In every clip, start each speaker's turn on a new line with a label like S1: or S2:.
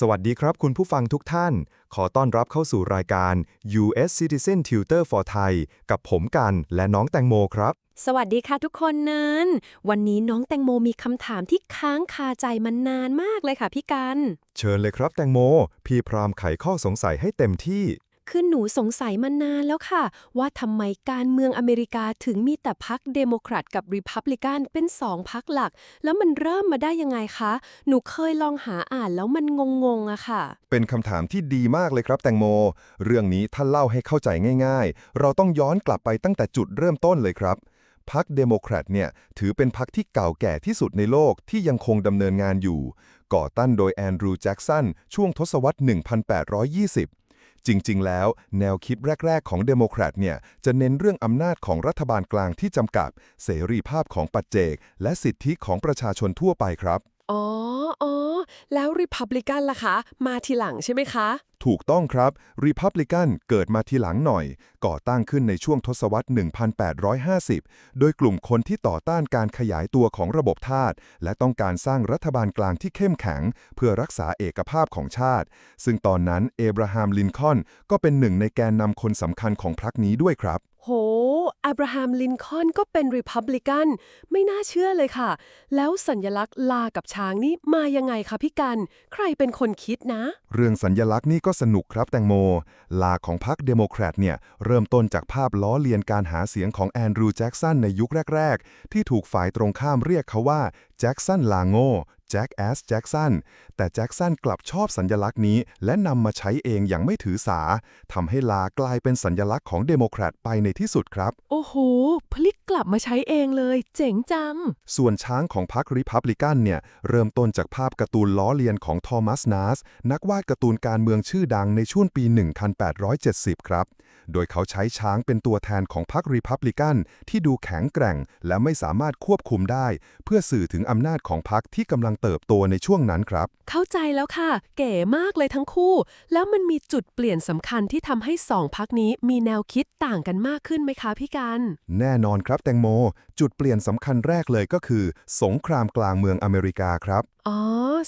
S1: สวัสดีครับคุณผู้ฟังทุกท่าน ขอต้อนรับเข้าสู่รายการ US Citizen Tutor for Thai กับผมกันและน้องแตงโมครับ
S2: สวัสดีค่ะทุกคนนั้น วันนี้น้องแตงโมมีคำถามที่ค้างคาใจมานานมากเลยค่ะพี่กัน
S1: เชิญเลยครับแตงโม พี่พรามไขข้อสงสัยให้เต็มที่
S2: คือหนูสงสัยมานานแล้วค่ะ ว่าทำไมการเมืองอเมริกาถึงมีแต่พักเดโมแครตกับริพับลิกันเป็นสองพักหลัก แล้วมันเริ่มมาได้ยังไงคะ หนูเคยลองหาอ่านแล้วมันงงๆอะค่ะ
S1: เป็นคำถามที่ดีมากเลยครับแตงโม เรื่องนี้ถ้าเล่าให้เข้าใจง่าย ๆ เราต้องย้อนกลับไปตั้งแต่จุดเริ่มต้นเลยครับพรรคเดโมแครตเนี่ยถือเป็นพรรคที่เก่าแก่ที่สุดในโลกที่ยังคงดำเนินงานอยู่ ก่อตั้งโดยแอนดรูว์แจ็กสันช่วงทศวรรษ 1820 จริง ๆ แล้ว แนวคิดแรก ๆ ของเดโมแครตเนี่ยจะเน้นเรื่องอำนาจของรัฐบาลกลางที่จำกัด เสรีภาพของปัจเจก และสิทธิของประชาชนทั่วไปครับ
S2: อ๋อ อ๋อ แล้วริพับลิกันล่ะคะ มาทีหลังใช่ไหมคะ
S1: ถูกต้องครับ Republican เกิดมาทีหลังหน่อย ก่อตั้งขึ้นในช่วงทศวรรษ 1850 โดยกลุ่มคนที่ต่อต้านการขยายตัวของระบบทาสและต้องการสร้างรัฐบาลกลางที่เข้มแข็ง เพื่อรักษาเอกภาพของชาติ ซึ่งตอนนั้นเอบราฮัมลินคอนก็เป็นหนึ่งในแกนนำคนสำคัญของพรรคนี้ด้วยครับ
S2: อับราฮัมลินคอล์นก็เป็นริพับลิกัน ไม่น่าเชื่อเลยค่ะ แล้วสัญลักษณ์ลากับช้างนี่มายังไงคะพี่กัน ใครเป็นคนคิดนะ
S1: เรื่องสัญญลักษณ์นี่ก็สนุกครับแตงโม ลาของพรรคเดโมแครตเนี่ย เริ่มต้นจากภาพล้อเลียนการหาเสียงของแอนดรูว์แจ็กสันในยุคแรก ๆ ที่ถูกฝ่ายตรงข้ามเรียกเขาว่าแจ็กสันลาโง่ จ็คแอสแจ็กสันแต่แจ็กสันกลับชอบสัญญลักษณ์นี้ และนำมาใช้เองอย่างไม่ถือสาทำให้ลากลายเป็นสัญญลักษณ์ของเดโมแครตไปในที่สุดครับ
S2: โอ้โห พลิกกลับมาใช้เองเลย เจ๋งจัง
S1: ส่วนช้างของพรรคริพับลิกันเนี่ย เริ่มต้นจากภาพการ์ตูนล้อเลียนของทอมัสนาสนักวาดการ์ตูนการเมืองชื่อดังในช่วงปี 1870 ครับ โดยเขาใช้ช้างเป็นตัวแทนของพรรคริพับลิกันที่ดูแข็งแกร่ง และไม่สามารถควบคุมได้ เพื่อสื่อถึงอำนาจของพรรคที่กำลังเติบโตในช่วงนั้นครับ
S2: เข้าใจแล้วค่ะ เก๋มากเลยทั้งคู่ แล้วมันมีจุดเปลี่ยนสำคัญที่ทำให้สองพักนี้มีแนวคิดต่างกันมากขึ้นไหมคะพี่กัน
S1: แน่นอนครับแตงโม จุดเปลี่ยนสำคัญแรกเลยก็คือ สงครามกลางเมืองอเมริกาครับ
S2: อ๋อ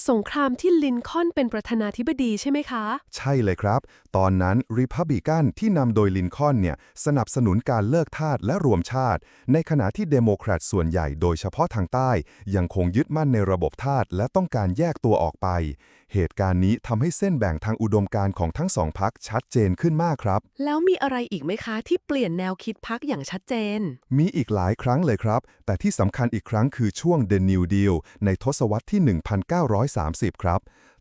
S2: สงครามที่ลินคอล์นเป็นประธานาธิบดีใช่ไหมคะ
S1: ใช่เลยครับ ตอนนั้นริพับบิกันที่นำโดยลินคอล์นเนี่ยสนับสนุนการเลิกทาสและรวมชาติ ในขณะที่เดโมแครตส่วนใหญ่โดยเฉพาะทางใต้ ยังคงยึดมั่นในระบบทาสและต้องการแยกตัวออกไปเหตุการณ์นี้ทำให้เส้นแบ่งทางอุดมการณ์ของทั้งสองพักชัดเจนขึ้นมากครับ
S2: แล้วมีอะไรอีกไหมคะ ที่เปลี่ยนแนวคิดพักอย่างชัดเจน
S1: มีอีกหลายครั้งเลยครับ แต่ที่สำคัญอีกครั้งคือช่วง The New Deal ในทศวรรษที่ 1930 ครับ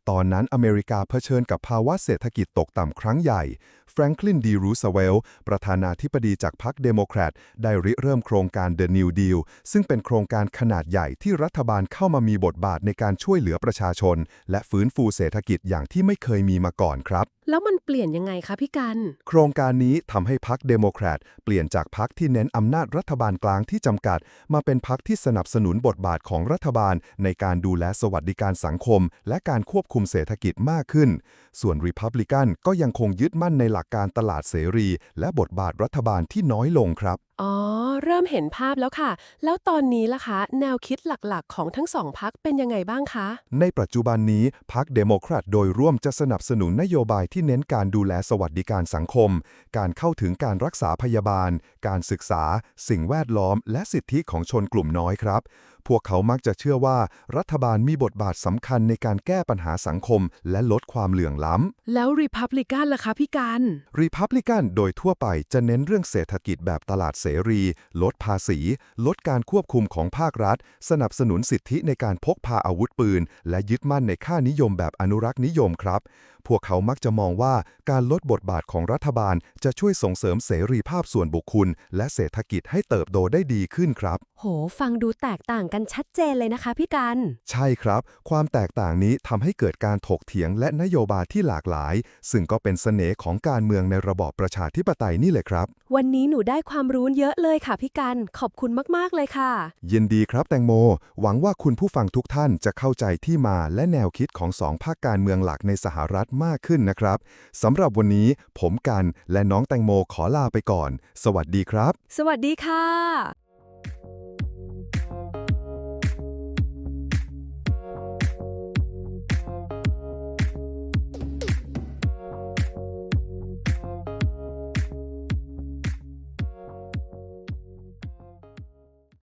S1: ตอนนั้นอเมริกาเผชิญกับภาวะเศรษฐกิจตกต่ำครั้งใหญ่แฟรงคลินดีรูสเวลต์ประธานาธิบดีจากพรรคเดโมแครตได้ริเริ่มโครงการ The New Deal ซึ่งเป็นโครงการขนาดใหญ่ที่รัฐบาลเข้ามามีบทบาทในการช่วยเหลือประชาชน และฟื้นฟูเศรษฐกิจอย่างที่ไม่เคยมีมาก่อนครับ
S2: แล้วมันเปลี่ยนยังไงคะพี่กัน
S1: โครงการนี้ทำให้พรรคเดโมแครตเปลี่ยนจากพรรคที่เน้นอำนาจรัฐบาลกลางที่จำกัด มาเป็นพรรคที่สนับสนุนบทบาทของรัฐบาล ในการดูแลสวัสดิการสังคม และการควบคุมเศรษฐกิจมากขึ้น ส่วนริพับลิกันก็ยังคงยึดมั่นในหลักการตลาดเสรี และบทบาทรัฐบาลที่น้อยลงครับ
S2: อ๋อ เริ่มเห็นภาพแล้วค่ะ แล้วตอนนี้ล่ะคะ แนวคิดหลักๆ ของทั้งสองพักเป็นยังไงบ้างคะ
S1: ในปัจจุบันนี้พรรคเดโมแครตโดยร่วมจะสนับสนุนนโยบายที่เน้นการดูแลสวัสดิการสังคม การเข้าถึงการรักษาพยาบาล การศึกษา สิ่งแวดล้อม และสิทธิของชนกลุ่มน้อยครับ พวกเขามักจะเชื่อว่ารัฐบาลมีบทบาทสำคัญในการแก้ปัญหาสังคม และลดความเหลื่อมล้ำ
S2: แล้วริพับลิกันล่ะคะพี่กัน
S1: รีพับลิกันโดยทั่วไปจะเน้นเรื่องเศรษฐกิจแบบตลาดเสรี ลดภาษี ลดการควบคุมของภาครัฐ สนับสนุนสิทธิในการพกพาอาวุธปืน และยึดมั่นในค่านิยมแบบอนุรักษ์นิยมครับ พวกเขามักจะมองว่าการลดบทบาทของรัฐบาลจะช่วยส่งเสริมเสรีภาพส่วนบุคคล และเศรษฐกิจให้เติบโตได้ดีขึ้นครับ
S2: โห ฟังดูแตกต่างกันชัดเจนเลยนะคะพี่กัน
S1: ใช่ครับ ความแตกต่างนี้ทำให้เกิดการถกเถียงและนโยบายที่หลากหลาย ซึ่งก็เป็นเสน่ห์ของการเมืองในระบอบประชาธิปไตยนี่เลยครับ
S2: วันนี้หนูได้ความรู้เยอะเลยค่ะพี่กัน ขอบคุณมาก ๆ เลยค่ะ
S1: ยินดีครับแตงโม หวังว่าคุณผู้ฟังทุกท่านจะเข้าใจที่มาและแนวคิดของสองภาคการเมืองหลักในสหรัฐมากขึ้นนะครับสำหรับวันนี้ผมกันและน้องแตงโมขอลาไปก่อน สวัสดีครับ
S2: สวัสดีค่ะ